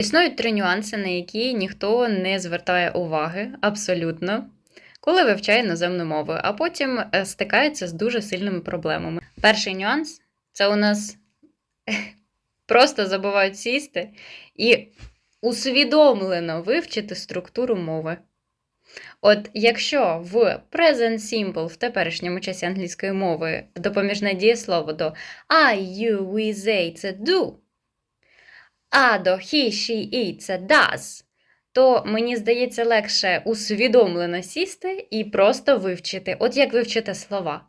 Існують три нюанси, на які ніхто не звертає уваги абсолютно, коли вивчає іноземну мову, а потім е, стикається з дуже сильними проблемами. Перший нюанс це у нас просто забувають сісти і усвідомлено вивчити структуру мови. От якщо в present simple в теперішньому часі англійської мови допоміжне дієслово до I, you, we, they – це do, а до he, she, it – це does, то мені здається легше усвідомлено сісти і просто вивчити, от як вивчити слова.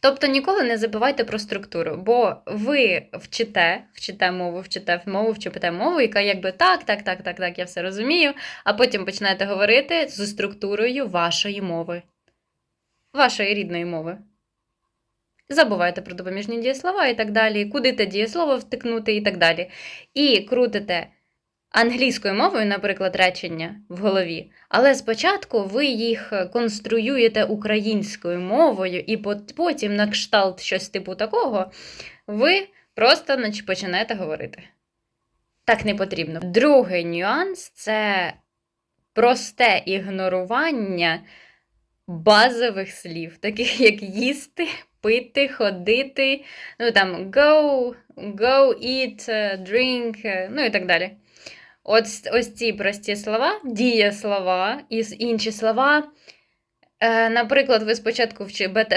Тобто ніколи не забувайте про структуру, бо ви вчите, вчите мову, вчите мову, вчите мову, яка якби так, так, так, так, так, я все розумію, а потім починаєте говорити зі структурою вашої мови, вашої рідної мови. Забувайте про допоміжні дієслова і так далі, куди те дієслово втикнути і так далі. І крутите англійською мовою, наприклад, речення в голові, але спочатку ви їх конструюєте українською мовою, і потім, на кшталт щось типу такого, ви просто починаєте говорити. Так не потрібно. Другий нюанс це просте ігнорування базових слів, таких як їсти, пити, ходити, ну там go, go, eat, drink, ну і так далі. От ось ці прості слова, дієслова і інші слова. Е, наприклад, ви спочатку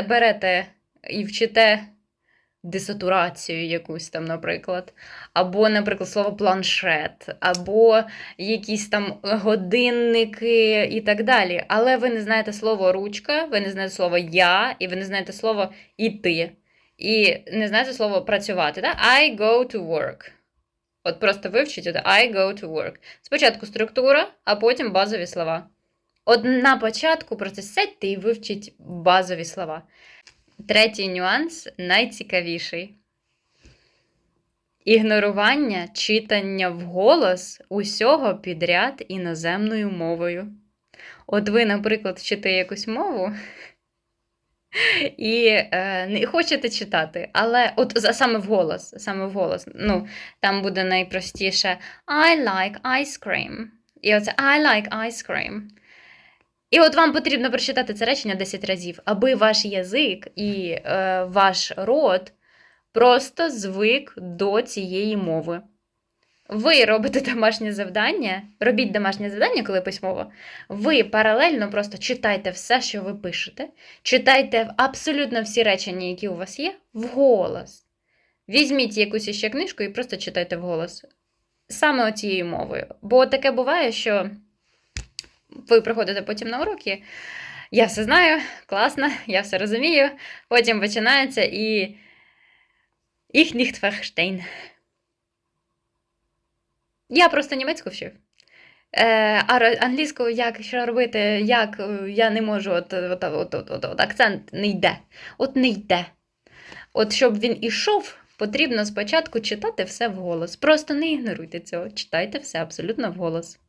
берете і вчите десатурацію якусь там, наприклад, або, наприклад, слово планшет, або якісь там годинники і так далі. Але ви не знаєте слово ручка, ви не знаєте слово я, і ви не знаєте слово іти. І не знаєте слово працювати. Да? I go to work. От просто вивчіть I go to work. Спочатку структура, а потім базові слова. От на початку просто сядьте і вивчіть базові слова. Третій нюанс найцікавіший. Ігнорування читання вголос усього підряд іноземною мовою. От ви, наприклад, вчите якусь мову і е, не хочете читати, але от саме вголос, саме вголос. Ну, там буде найпростіше I like ice cream. І оце I like ice cream. І от вам потрібно прочитати це речення 10 разів, аби ваш язик і е, ваш рот просто звик до цієї мови. Ви робите домашнє завдання, робіть домашнє завдання, коли письмово. Ви паралельно просто читайте все, що ви пишете, читайте абсолютно всі речення, які у вас є, вголос. Візьміть якусь іще книжку і просто читайте вголос. Саме оцією мовою. Бо таке буває, що ви приходите потім на уроки. Я все знаю, класно, я все розумію. Потім починається і. Ich nicht. Я просто німецьку вчив. Е, а англійською як що робити, як е, я не можу, от, от, от, от, от, от акцент не йде. От не йде. От щоб він ішов, потрібно спочатку читати все вголос. Просто не ігноруйте цього, читайте все абсолютно вголос.